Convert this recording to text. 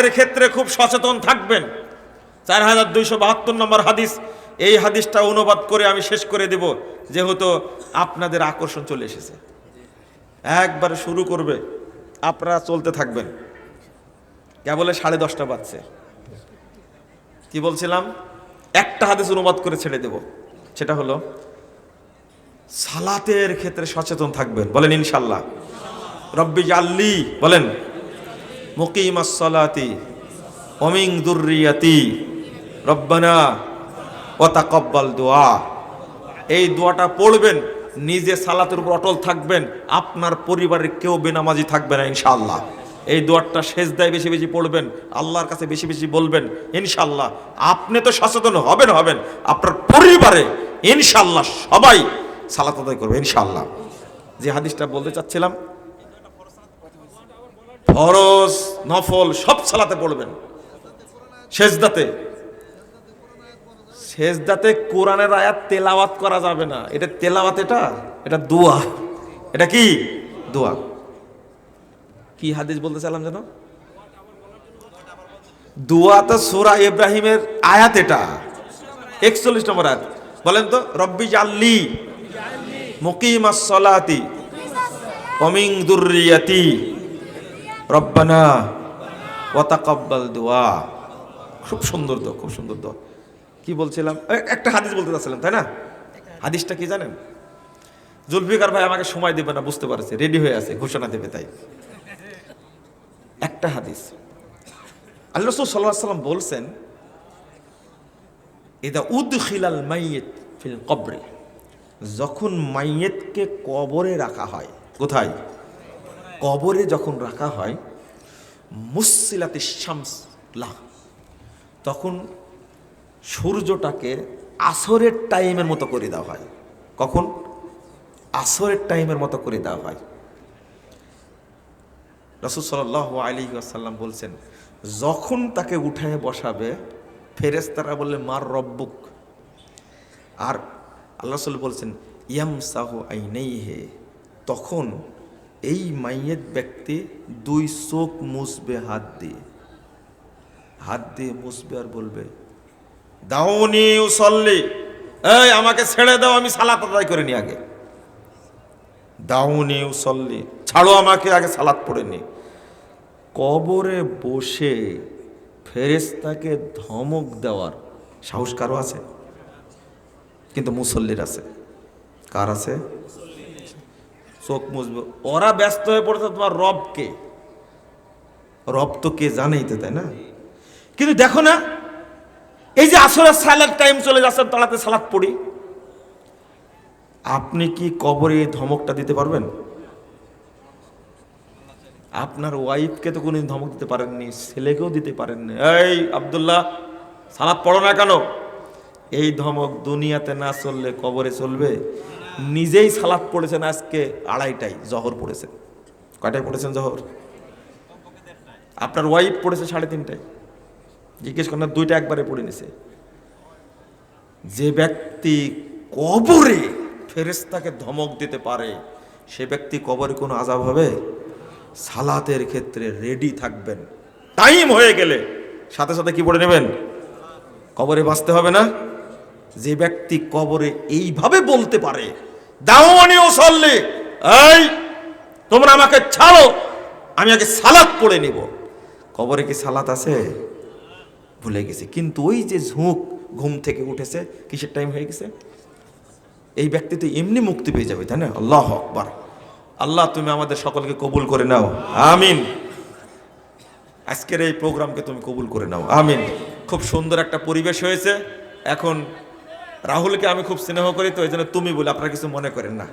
সালাতের ক্ষেত্রে খুব সচেতন থাকবেন। চার হাজার দুইশো বাহাত্তর নম্বর হাদিস। এই হাদিসটা অনুবাদ করে আমি শেষ করে দেব, যেহেতু আপনাদের আকর্ষণ চলে এসেছে। একবারে শুরু করবে, আপনারা চলতে থাকবেন। কেবলে সাড়ে দশটা বাজছে। কি বলছিলাম? একটা হাদিস অনুবাদ করে ছেড়ে দেব, সেটা হলো, সালাতের ক্ষেত্রে সচেতন থাকবেন। বলেন ইনশাল্লাহ। রব্বি জাল্লি, বলেন। মুকিমাস সালাতি অমিং দুর্রিয়াতি, রব্বানা ও তাকব্বাল দোয়া এই দোয়াটা পড়বেন, নিজে সালাতের উপর অটল থাকবেন, আপনার পরিবারের কেউ বেনামাজি থাকবে না, ইনশাআল্লাহ। এই দোয়ারটা শেষ দেয় বেশি বেশি পড়বেন, আল্লাহর কাছে বেশি বেশি বলবেন ইনশাল্লাহ আপনি তো সচেতন হবেন হবেন। আপনার পরিবারে ইনশাল্লাহ সবাই সালাত আদায় করবে, ইনশাআল্লাহ। যে হাদিসটা বলতে চাচ্ছিলাম ফরজ, নফল, সব সালাতে পড়বেন। সেজদাতে। সেজদাতে কোরআনের আয়াত তেলাওয়াত করা যাবে না। এটা তেলাওয়াত এটা? এটা দোয়া। এটা কি? দোয়া। কি হাদিস বলতে চাইলাম যেন? দোয়া তো সুরা ইব্রাহিমের আয়াত এটা। একচল্লিশ নম্বর আয়াত। বলেন তো, রব্বি জাল্লি মুকিমাস সলাতি অমিং দুর্রিয়াতি। রব্বানা ওয়াতাকাব্বাল দোয়া। খুব সুন্দর দোয়া, খুব সুন্দর দোয়া। কি বলছিলাম? একটা হাদিস বলতে চাচ্ছিলাম, তাই না? হাদিসটা কি জানেন? জুলফিকার ভাই আমাকে সময় দেবে না, বুঝতে পারছে, রেডি হয়ে আছে, ঘোষণা দেবে তাই। একটা হাদিস। আল্লাহ রসুল সাল্লাহ সাল্লাম বলছেন এটা উদ খিলাল মাইয়েত ফিল কবরে। যখন মাইয়েতকে কবরে রাখা হয়, কোথায়? কবরে যখন রাখা হয় মুসিলাতে শামস লা, তখন সূর্যটাকে আসরের টাইমের মতো করে দেওয়া হয়। কখন? আসরের টাইমের মতো করে দেওয়া হয়। রসুল সাল আলী আসাল্লাম বলছেন, যখন তাকে উঠায় বসাবে ফেরেস্তারা বললে, মার রব্বুক আর আল্লাহ বলছেন ইয়াম সাহু আইনেই হে তখন এই মাইয়ের ব্যক্তি দুই চোখ মুছবে, হাত দিয়ে। হাত দিয়ে মুছবে আর বলবে দাউনি উসল্লি, এই আমাকে ছেড়ে দাও, আমি সালাত আদায় করে নি আগে। দাউনি উসল্লি, ছাড়ো আমাকে, আগে সালাত পড়ে নি। কবরে বসে ফেরেস্তাকে ধমক দেওয়ার সাহস কারও আছে? কিন্তু মুসল্লির আছে। কার আছে? চোখ মুছবে। ওরা ব্যস্ত হয়ে পড়েছে তোমার রবকে। রব তো কে জানেই তো, তাই না? কিন্তু দেখো না, এই যে আসলে সালাদ টাইম চলে যাচ্ছে তাড়াতে সালাদ পড়ি। আপনি কি কবরে ধমকটা দিতে পারবেন? আপনার ওয়াইফকে তো কোনোদিন ধমক দিতে পারেননি, ছেলেকেও দিতে পারেননি। এই আব্দুল্লাহ সালাদ পড়ো না কেন? এই ধমক দুনিয়াতে না চললে কবরে চলবে? নিজেই সালাদ পড়েছেন আজকে আড়াইটাই জহর পড়েছেন। কয়টায় পড়েছেন জহর? আপনার ওয়াইফ পড়েছে সাড়ে তিনটায়। জিজ্ঞেস করেন দুইটা একবারে পড়ে নিছে। যে ব্যক্তি কবরে ফেরেস্তাকে ধমক দিতে পারে, সে ব্যক্তি কবরে কোনো আজাব হবে? সালাতের ক্ষেত্রে রেডি থাকবেন। টাইম হয়ে গেলে। সাথে সাথে কি পড়ে নেবেন? কবরে বাঁচতে হবে না? যে ব্যক্তি কবরে এইভাবে বলতে পারে দাওয়ানি ও সল্লে এই, তোমরা আমাকে ছাড়ো, আমি আগে সালাত পড়ে নিব। কবরে কি সালাত আছে? ভুলে গেছে। কিন্তু ওই যে ঝুঁক ঘুম থেকে উঠেছে, কিসের টাইম হয়ে গেছে? এই ব্যক্তি তো এমনি মুক্তি পেয়ে যাবে, তাই না? আল্লাহ আকবার। আল্লাহ, তুমি আমাদের সকলকে কবুল করে নাও। আমিন। আজকের এই প্রোগ্রামকে তুমি কবুল করে নাও। আমিন। খুব সুন্দর একটা পরিবেশ হয়েছে। এখন রাহুলকে আমি খুব স্নেহ করি, তো এই জন্য তুমি বলে আপনারা কিছু মনে করেন না।